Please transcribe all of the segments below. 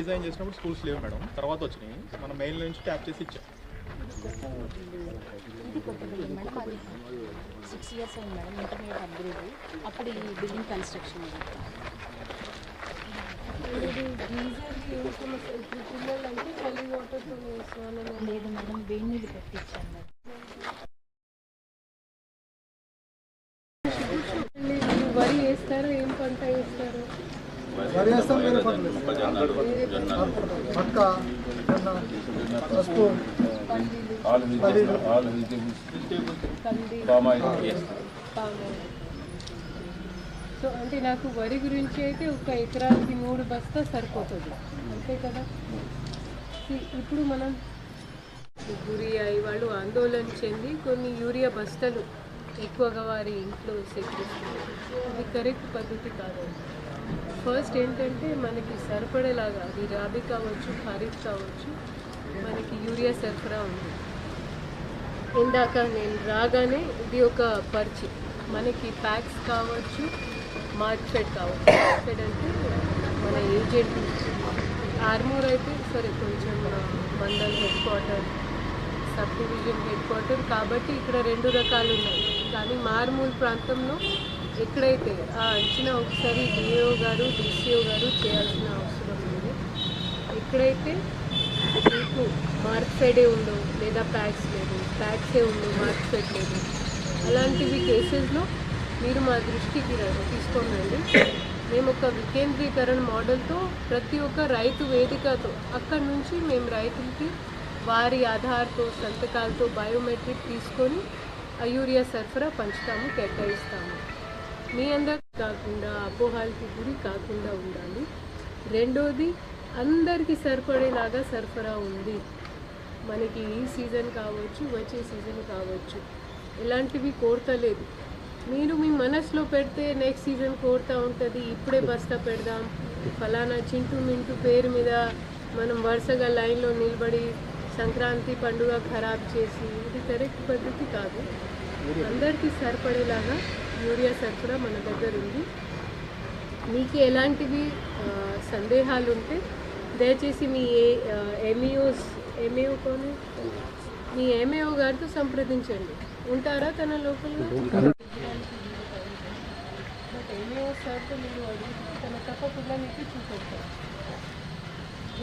Design చేసినప్పుడు schools లేవు madam. తర్వాత వచ్చినాయి. మనం మెయిల్ నుంచి ట్యాప్ చేసి ఇచ్చాం. సిక్స్ ఇయర్స్ అయింది మేడం. ఇంటర్మీడియట్ అప్గ్రేడ్ అప్పుడు ఈ బిల్డింగ్ కన్స్ట్రక్షన్ లేదు మేడం వేడి నీళ్ళు పెట్టించాను మేడం. వరి వేస్తారో ఏం పంట వేస్తారు వరి వేస్తాం వేరే పంటలు మక్క జొన్న పసుపు సో అంటే నాకు వరి గురించి అయితే ఒక ఎకరానికి మూడు బస్తా సరిపోతుంది. అంతే కదా? ఇప్పుడు మనం గురి అయి వాళ్ళు ఆందోళన చెంది కొన్ని యూరియా బస్తాలు ఎక్కువగా వారి ఇంట్లో సేకరిస్తున్నారు. ఇది కరెక్ట్ పద్ధతి కాదు. ఫస్ట్ ఏంటంటే మనకి సరిపడేలాగా అది రాబీ కావచ్చు ఖరీఫ్ కావచ్చు మనకి యూరియా సరఫరా ఉంది. ఇందాక నేను రాగానే ఇది ఒక పర్చి. మనకి ప్యాక్స్ కావచ్చు మార్క్ఫెడ్ కావచ్చు. మార్క్ఫెడ్ అంటే మన ఏజెంట్ ఆర్మూర్ అయితే సరే కొంచెం mandal head quarter sub division head quarter కాబట్టి ఇక్కడ రెండు రకాలు ఉన్నాయి. కానీ మార్మూల్ ప్రాంతంలో ఎక్కడైతే ఆ అంచనా ఒకసారి డిఏఓ గారు డిసిఓ గారు చేయాల్సిన అవసరం ఉంది. ఎక్కడైతే మీకు మార్క్ సైడే ఉండవు లేదా ప్యాక్స్ లేదు ప్యాక్సే ఉండవు మార్క్ సైడ్ లేదు అలాంటివి కేసెస్లో మీరు మా దృష్టికి ర- మేము ఒక వికేంద్రీకరణ మోడల్తో ప్రతి ఒక్క రైతు వేదికతో అక్కడి నుంచి మేము రైతులకి వారి ఆధార్తో సంతకాలతో బయోమెట్రిక్ తీసుకొని అయూరియా యూరియా సరఫరా పంచుతాము కేటాయిస్తాము. మీ అందరికి కాకుండా అపోహాలకి గురి కాకుండా ఉండాలి. రెండోది అందరికీ సరిపడేలాగా సరఫరా ఉంది. మనకి ఈ సీజన్ కావచ్చు వచ్చే సీజన్ కావచ్చు. ఇలాంటివి కోరతలేదు. మీరు మీ మనసులో పెడితే నెక్స్ట్ సీజన్ కోరుతూ ఉంటుంది. ఇప్పుడే బస్తా పెడదాం. ఫలానా చింటూ మింటూ పేరు మీద మనం వరుసగా లైన్లో నిలబడి సంక్రాంతి పండుగ ఖరాబ్ చేసి ఇది కరెక్ట్ పద్ధతి కాదు. అందరికీ సరిపడేలాగా యూరియా సరఫరా మన దగ్గర ఉంది. మీకు ఎలాంటివి సందేహాలు ఉంటే దయచేసి మీ ఏ ఎంఈఓస్ ఎంఏఓ కొని మీ ఎంఏఓ గారితో సంప్రదించండి. ఉంటారా తన లోపల? బట్ ఎంఏఓ సార్తో మీరు అడిగితే తన తప్పకుండా మీకు చూపెడతారు.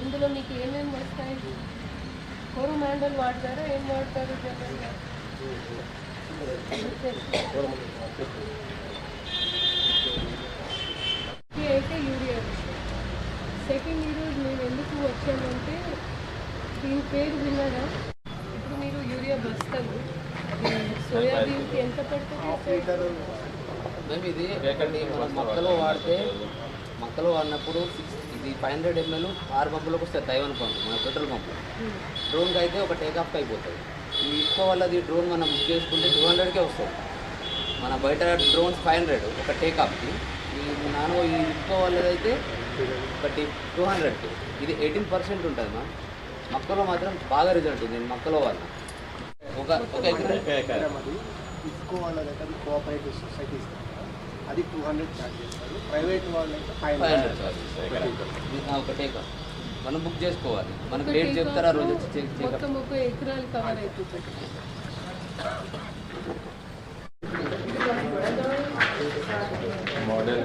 ఇందులో మీకు ఏమేమి వస్తాయి? కోరు మ్యాండల్ వాడతారా? ఏం వాడతారు? జనరల్గా అయితే యూరియా సెకండ్ ఈరోజు మేము ఎందుకు వచ్చామంటే దీని పేరు విన్నారా? ఇప్పుడు మీరు యూరియా బస్తాలు సోయాబీన్కి ఎంత పడుతుంది ఇది మొక్కలో వాడితే మొక్కలో వాడినప్పుడు సిక్స్ ఇది ఫైవ్ హండ్రెడ్ ఎంఎల్ ఆరు పంపులకు వస్తుంది తైవన్ పంపు మన పెట్రోల్ పంపు. డ్రోన్కి అయితే ఒక టేక్ ఆఫ్ అయిపోతుంది ఈ ఎక్కువ వాళ్ళది డ్రోన్ మనం బుక్ చేసుకుంటే టూ హండ్రెడ్కే వస్తుంది మన బయట డ్రోన్స్ ఫైవ్ హండ్రెడ్ ఒక టేక్ ఆఫ్కి ఈ నానో ఈ ఎక్కువ వాళ్ళది అయితే ఒకటి టూ హండ్రెడ్కి. ఇది ఎయిటీన్ పర్సెంట్ ఉంటుంది మా మొక్కలో మాత్రం బాగా రిజల్ట్ ఉంది నేను మొక్కలో వాడిన. ఒక ఒక ఎకరా. అది ఇఫ్కో వాళ్ళ దగ్గర కోఆపరేటివ్ సొసైటీ ఇస్తారు అది టూ హండ్రెడ్ ఛార్జ్ చేస్తారు. ప్రైవేట్ వాళ్ళు అయితే ఫైవ్ హండ్రెడ్ ఒక టేక్ ఆఫ్ మనం బుక్ చేసుకోవాలి. మనకు డేట్ చెప్తారా రోజు వచ్చి చెక్ చెక్ మొత్తం ఒక ఎకరాలు కవర్ అయిపోతుంది మోడల్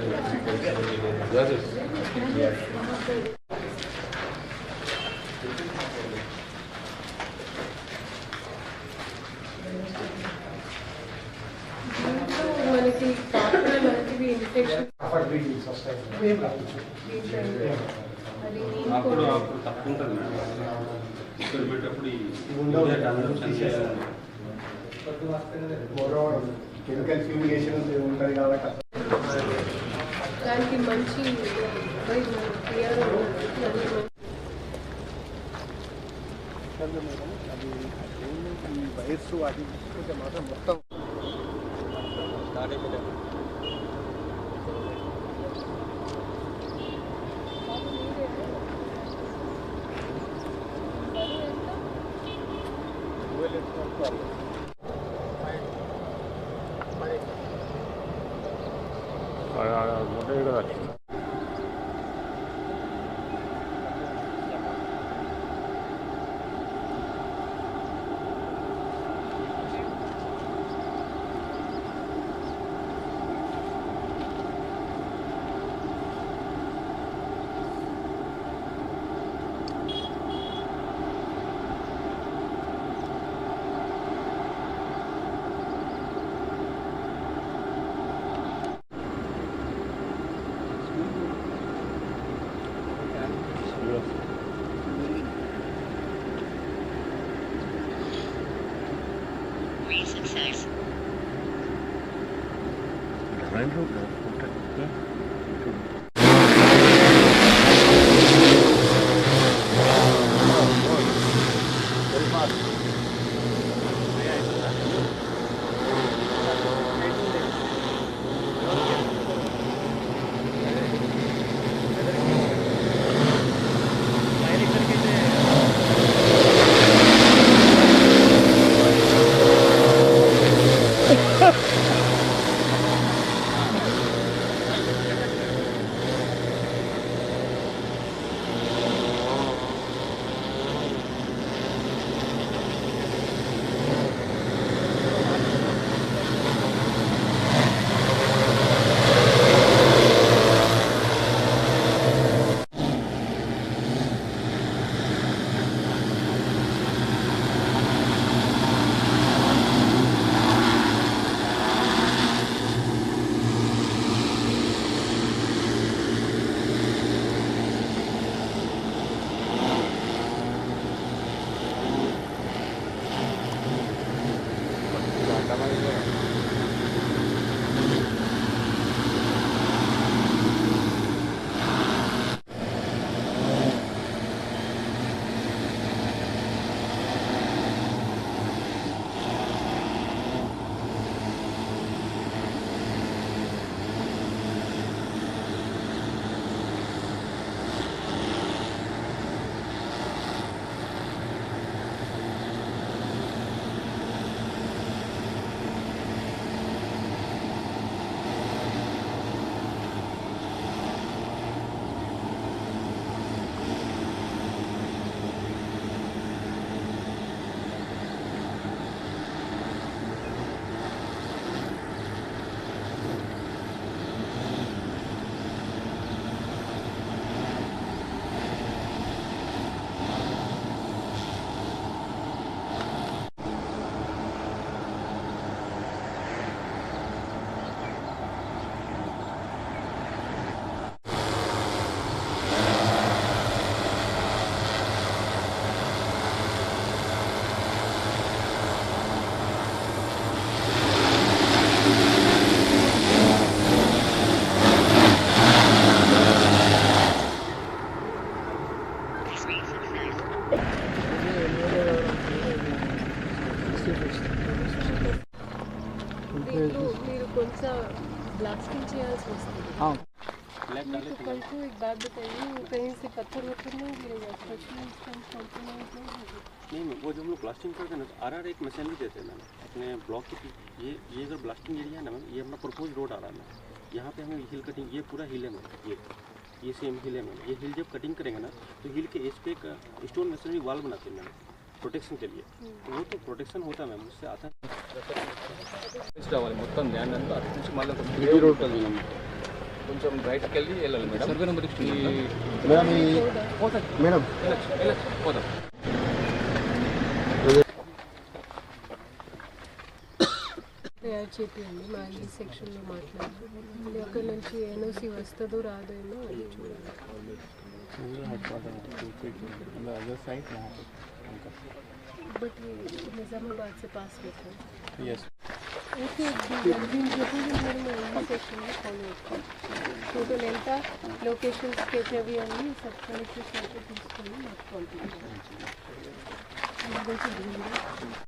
మనకి కాకుండా లాంటివి ఇన్ఫెక్షన్ వస్తాయి అప్పుడు నీకు అప్పుడు తక్కువ ఉంటుంది ఇక్కడ పెట్టేటప్పుడు ఈ ఉండవు. యూరియా కన్సంప్షన్ చేయాలి. ఓవరాల్ కెమికల్ ఫ్యూమిగేషన్ ఉంటుంది కాబట్టి దానికి మంచి క్లియర్ మేడం అది ఈ వైర్స్ వాటి కొంచెం మాత్రం మొత్తం స్టార్ట్ degree success. yeah. మీరు కొంచెం బ్లాస్టింగ్ చేయాల్సి వస్తుంది तो कल को एक बात बताइए वो कहीं से पत्थर वत्थर नहीं गिरेगा स्ट्रक्चरल स्ट्रेंथ कॉम्प्रोमाइज नहीं होगी नहीं वो जब हम लोग ब्लास्टिंग करते हैं ना आर आर एक मशीनरी देते हैं मैम अपने ब्लॉक की ये ये जो ब्लास्टिंग एरिया है ना मैम ये अपना प्रपोज रोड आ रहा है मैम यहाँ पे हमें हिल कटिंग ये पूरा हिल है मैम ये ये सेम हिल है मैम ये हिल जब कटिंग करेंगे ना तो हिल के एज पे एक स्टोन मशीनरी वाल बनाते हैं मैम प्रोटेक्शन के लिए तो वो तो प्रोटेक्शन होता है मैम उससे आता है రావాలి మొత్తం ల్యాండ్ అంతా అటు నుంచి మళ్ళీ ఒక రోడ్ కొంచెం రైట్కి వెళ్ళి వెళ్ళాలి madam. Survey number madam madam. పోదాం తయారు చేపియండి మా ఈ సెక్షన్లో మాట్లాడి మళ్ళీ అక్కడ నుంచి ఎన్ఓసి వస్తుందో రాదేమో అది చూడాలి. बट ये निज़ामाबाद से पास में था यस ఓకే దీని చెప్పండి మరి మా ఈ సెక్షన్లో ఫాలో అవుతాం టోటల్ ఎంత లొకేషన్ స్కెచ్ అవి అన్నీ సబ్ కలెక్టర్ తీసుకొని మాకు పంపించాలి